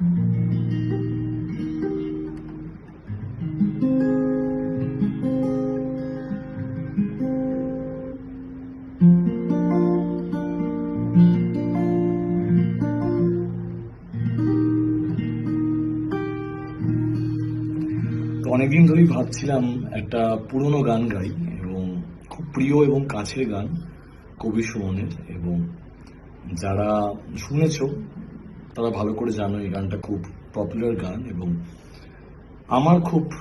অনেকদিন ধরেই ভাবছিলাম একটা পুরনো গান গাই এবং খুব প্রিয় এবং কাছের গান কবি সুমনের এবং যারা শুনেছো তারা ভালো করে জানো এই গানটা খুব পপুলার গান এবং আমার খুব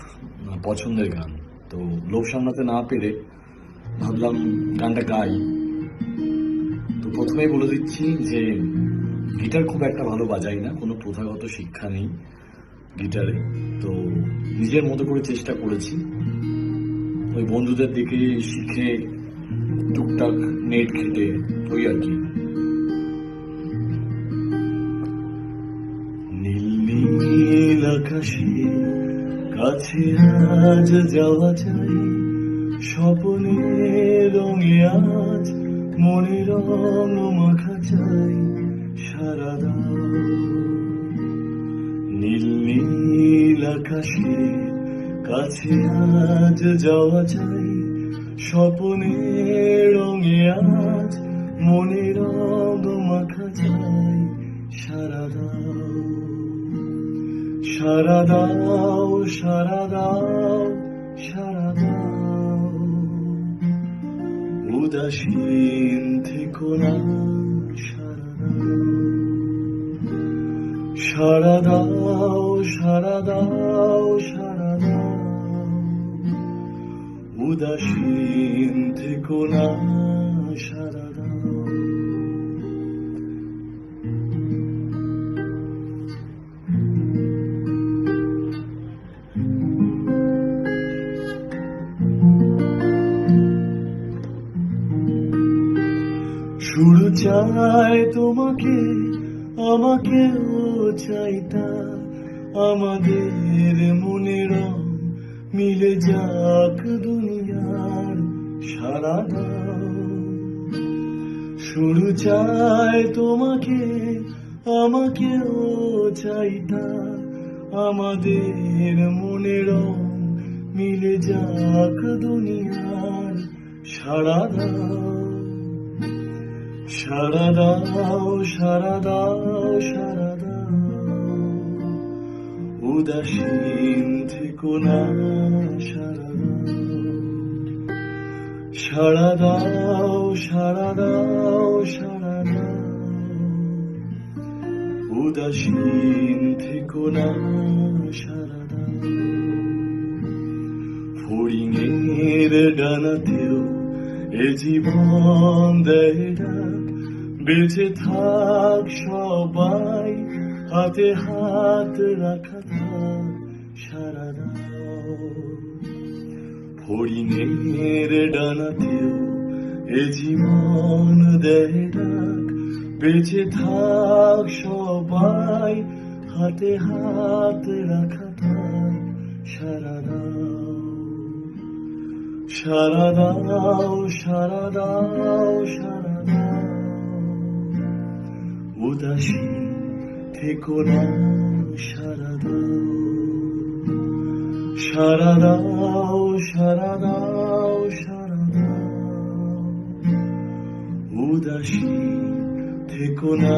পছন্দের গান। তো লোভ সামলাতে না পেরে ভাবলাম গানটা গাই। তো প্রথমেই বলে দিচ্ছি যে গিটার খুব একটা ভালো বাজাই না, কোনো প্রথাগত শিক্ষা নেই গিটারে। তো নিজের মতো করে চেষ্টা করেছি। ওই বন্ধুদের দিকে শিখে টুকটাক নেট ঘেটে ওই আর কি। আকাশে কাছে আজ যাওয়া চাই স্বপনে রঙে আজ মনে রং মাখা চাই সারা দাও নীল নীল আকাশে কাছে আজ যাওয়া চাই স্বপনে রঙে আজ মনে রঙ মাখা চাই সারা দাও সারা দাও সারা দাও সারা দাও। উদাসীন থেকো না, সারা দাও। সারা উদাসীন থেকো না, সারা শুরু চায় তোমাকে আমাকেও চাইতা। আমাদের মনের মিলে যাক দুনিয়ার সারা দাও শুরু চায় তোমাকে আমাকেও চাইতা। আমাদের মনের মিলে যাক দুনিয়ার সারা দাও সারা দাও সারা দাও সারা দাও উদাসীন থেকো না সারা সারা দাও সারা দাও সারা দাও উদাসীন থেকো না সারা দাও ফড়িংয়ের এ জীবন বেঁচে থাক সবাই, হাতে হাত রাখা থাক সারা ফড়িংয়ের ডানাতেও এ জীবন দেয় ডাক বেঁচে থাক সবাই, হাতে হাত রাখা সারা দাও সারা উদাসী থেকো না সারা দাও। সারা দাও উদাসী থেকো না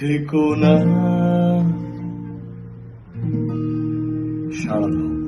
থেকো না সারা।